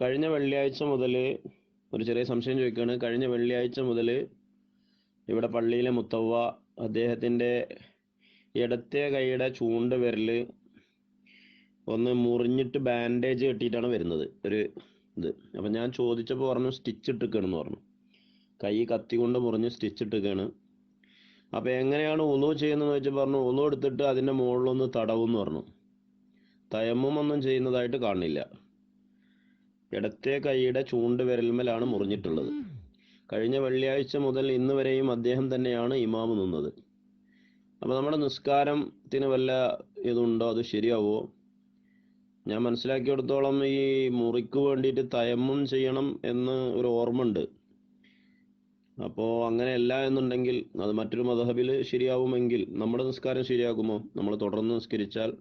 കഴിഞ്ഞ വെള്ളിയാഴ്ച മുതൽ ഒരു ചെറിയ സംശയം ചോദിക്കുകയാണ് കഴിഞ്ഞ വെള്ളിയാഴ്ച മുതൽ ഇവിടെ പള്ളിയിലെ മുത്തവ്വ അദ്ദേഹത്തിന്റെ ഇടത്തെ കൈയുടെ ചൂണ്ട വിരൽ ഒന്ന് മുറിഞ്ഞിട്ട് ബാൻഡേജ് കെട്ടിയിട്ടാണ് വരുന്നത്. ഒരു ഇത്. അപ്പം ഞാൻ ചോദിച്ചപ്പോൾ പറഞ്ഞു സ്റ്റിച്ച് ഇട്ടിക്കണമെന്ന് പറഞ്ഞു. കൈ കത്തി കൊണ്ട് മുറിഞ്ഞ് സ്റ്റിച്ച് ഇട്ടിക്കാണ് അപ്പോൾ എങ്ങനെയാണ് ഉണു ചെയ്യുന്നതെന്ന് വെച്ചാൽ പറഞ്ഞു ഉണു എടുത്തിട്ട് അതിന്റെ മുകളിലൊന്ന് തടവും എന്ന് പറഞ്ഞു തയമ്മൊന്നും ചെയ്യുന്നതായിട്ട് കാണില്ല. ഇടത്തെ കൈയുടെ ചൂണ്ട് വിരൽമലാണ് മുറിഞ്ഞിട്ടുള്ളത്. കഴിഞ്ഞ വെള്ളിയാഴ്ച മുതൽ ഇന്ന് വരെയും അദ്ദേഹം തന്നെയാണ് ഇമാമ് നിന്നത്. അപ്പോൾ നമ്മുടെ നിസ്കാരത്തിന് വല്ല ഇതുണ്ടോ? അത് ശരിയാവോ? ഞാൻ മനസ്സിലാക്കിയെടുത്തോളം ഈ മുറിക്ക് വേണ്ടിയിട്ട് തയമ്മം ചെയ്യണം എന്ന് ഒരു ഓർമ്മ ഉണ്ട് അപ്പോൾ അങ്ങനെയല്ല എന്നുണ്ടെങ്കിൽ അത് മറ്റൊരു മതഹബിൽ ശരിയാവുമെങ്കിൽ നമ്മുടെ നിസ്കാരം ശരിയാകുമോ? നമ്മൾ തുടർന്ന് നിസ്കരിച്ചാൽ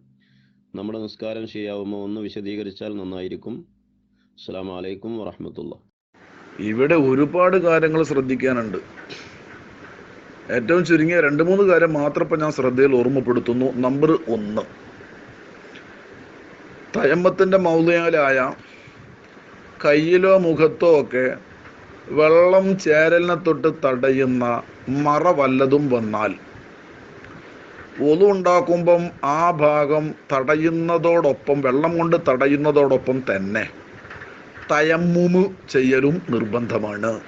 നമ്മുടെ നിസ്കാരം ശരിയാവുമോ എന്ന് വിശദീകരിച്ചാൽ നന്നായിരിക്കും. അസ്സാം വലൈക്കും ഇവിടെ ഒരുപാട് കാര്യങ്ങൾ ശ്രദ്ധിക്കാനുണ്ട്. ഏറ്റവും ചുരുങ്ങിയ രണ്ട് മൂന്ന് കാര്യം മാത്രം ഇപ്പം ഞാൻ ശ്രദ്ധയിൽ ഓർമ്മപ്പെടുത്തുന്നു. നമ്പർ ഒന്ന് തയമ്പത്തിന്റെ മൗലയാലായ കയ്യിലോ മുഖത്തോ ഒക്കെ വെള്ളം ചേരലിനെ തൊട്ട് തടയുന്ന മറ വല്ലതും വന്നാൽ ഒതു ഉണ്ടാക്കുമ്പം ആ ഭാഗം തടയുന്നതോടൊപ്പം വെള്ളം കൊണ്ട് തടയുന്നതോടൊപ്പം തന്നെ തയമ്മുമ് ചെയ്യലും നിർബന്ധമാണ്.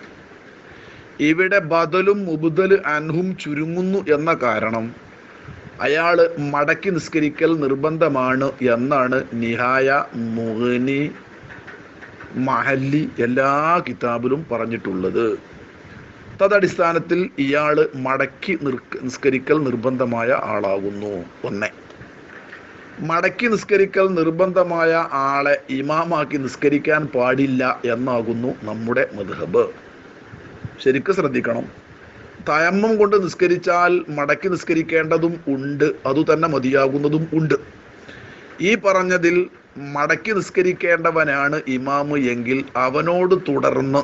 ഇവിടെ ബദലും മുബുദൽ അൻഹും ചുരുങ്ങുന്നു എന്ന കാരണം. അയാൾ മടക്കി നിസ്കരിക്കൽ നിർബന്ധമാണ് എന്നാണ് നിഹായ മുഹനി മഹല്ലി എല്ലാ കിതാബിലും പറഞ്ഞിട്ടുള്ളത്. തദടിസ്ഥാനത്തിൽ ഇയാൾ മടക്കി നിസ്കരിക്കൽ നിർബന്ധമായ ആളാകുന്നു. ഒന്നേ. മടക്കി നിസ്കരിക്കൽ നിർബന്ധമായ ആളെ ഇമാമാക്കി നിസ്കരിക്കാൻ പാടില്ല എന്നാകുന്നു നമ്മുടെ മധുഹബ് ശരിക്കും ശ്രദ്ധിക്കണം. തയമ്മം കൊണ്ട് നിസ്കരിച്ചാൽ മടക്കി നിസ്കരിക്കേണ്ടതും ഉണ്ട്. അതുതന്നെ മതിയാകുന്നതും ഉണ്ട്. ഈ പറഞ്ഞതിൽ മടക്കി നിസ്കരിക്കേണ്ടവനാണ് ഇമാമ് എങ്കിൽ അവനോട് തുടർന്ന്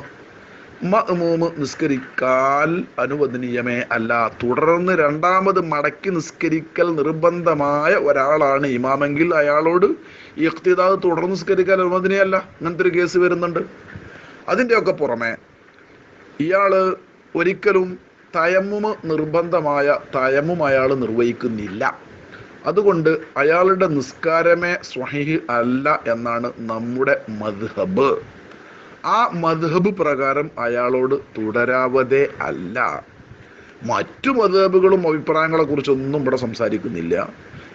മഅ്മൂമ് നിസ്കരിക്കാൻ അനുവദനീയമേ അല്ല. തുടർന്ന് രണ്ടാമത് മടക്കി നിസ്കരിക്കൽ നിർബന്ധമായ ഒരാളാണ് ഇമാമെങ്കിൽ അയാളോട് ഇഖ്തിദാവ് തുടർന്ന് നിസ്കരിക്കാൻ അനുവദനീയല്ല അങ്ങനത്തെ ഒരു കേസ് വരുന്നുണ്ട്. അതിന്റെയൊക്കെ പുറമെ ഇയാൾ ഒരിക്കലും തയമ്മുമ് നിർബന്ധമായ തയമ്മും അയാൾ നിർവഹിക്കുന്നില്ല. അതുകൊണ്ട് അയാളുടെ നിസ്കാരമേ സ്വഹീഹ് അല്ല എന്നാണ് നമ്മുടെ മദ്ഹബ്. ആ മദ്ഹബ് പ്രകാരം അയാളോട് തുടരാവതേ അല്ല. മറ്റു മദ്ഹബുകളും അഭിപ്രായങ്ങളെ കുറിച്ചൊന്നും ഇവിടെ സംസാരിക്കുന്നില്ല.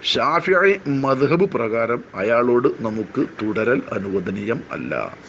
ഷാഫിയായി മദ്ഹബ് പ്രകാരം അയാളോട് നമുക്ക് തുടരൽ അനുവദനീയം അല്ല.